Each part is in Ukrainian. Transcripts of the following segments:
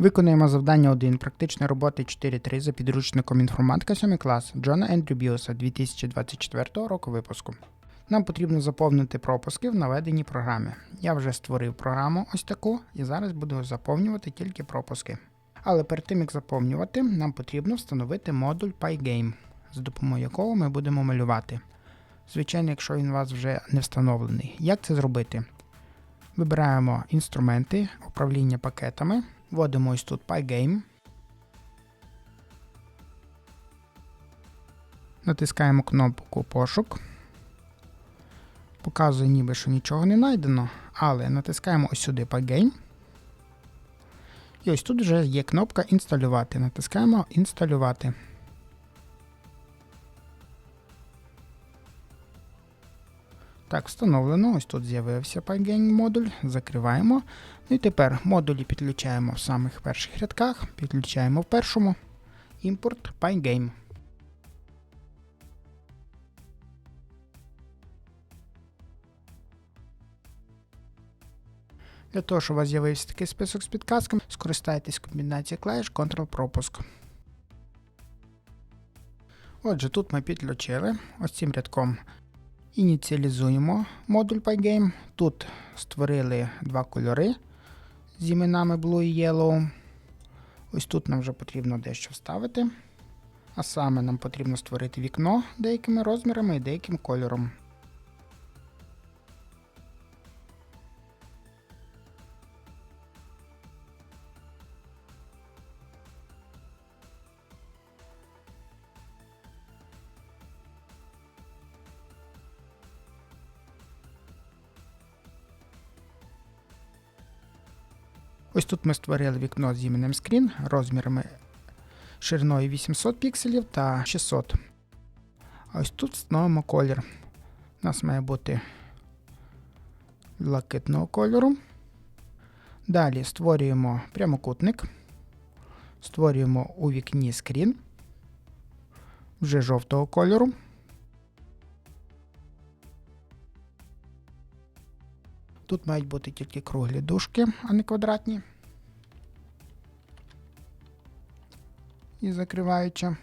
Виконуємо завдання 1 практичної роботи 4.3 за підручником інформатика 7 клас Джона Ендрю Біоса 2024 року випуску. Нам потрібно заповнити пропуски в наведеній програмі. Я вже створив програму ось таку і зараз буду заповнювати тільки пропуски. Але перед тим як заповнювати, нам потрібно встановити модуль Pygame, з допомогою якого ми будемо малювати. Звичайно, якщо він у вас вже не встановлений. Як це зробити? Вибираємо інструменти, управління пакетами, вводимо ось тут Pygame. Натискаємо кнопку пошук. Показує ніби, що нічого не знайдено, але натискаємо ось сюди Pygame. І ось тут вже є кнопка інсталювати. Натискаємо інсталювати. Так, встановлено. Ось тут з'явився Pygame модуль. Закриваємо. Ну і тепер модулі підключаємо в самих перших рядках. Підключаємо в першому. Імпорт Pygame. Для того, щоб у вас з'явився такий список з підказками, скористайтесь комбінацією клавіш Ctrl-пропуск. Отже, тут ми підключили ось цим рядком. Ініціалізуємо модуль Pygame. Тут створили два кольори з іменами Blue і Yellow. Ось тут нам вже потрібно дещо вставити. А саме нам потрібно створити вікно деякими розмірами і деяким кольором. Ось тут ми створили вікно з іменем Screen розмірами шириною 800 пікселів та 600. А ось тут встановимо колір. У нас має бути блакитного кольору. Далі створюємо прямокутник. Створюємо у вікні скрін вже жовтого кольору. Тут мають бути тільки круглі дужки, а не квадратні. І закриваючи.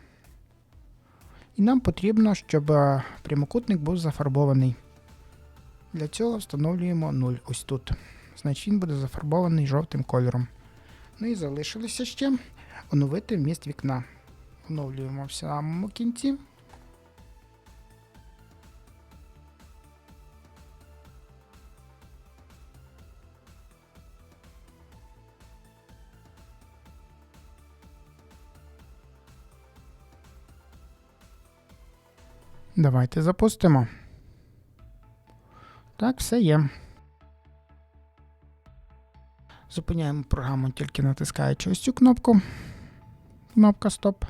І нам потрібно, щоб е, прямокутник був зафарбований. Для цього встановлюємо 0 ось тут. Значить він буде зафарбований жовтим кольором. Ну і залишилося ще оновити вміст вікна. Оновлюємо в самому кінці. Давайте запустимо. Так, все є. Зупиняємо програму тільки натискаючи ось цю кнопку. Кнопка Стоп.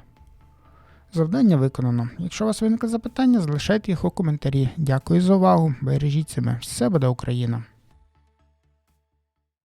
Завдання виконано. Якщо у вас виникли запитання, залишайте їх у коментарі. Дякую за увагу. Бережіть себе. Все буде Україна!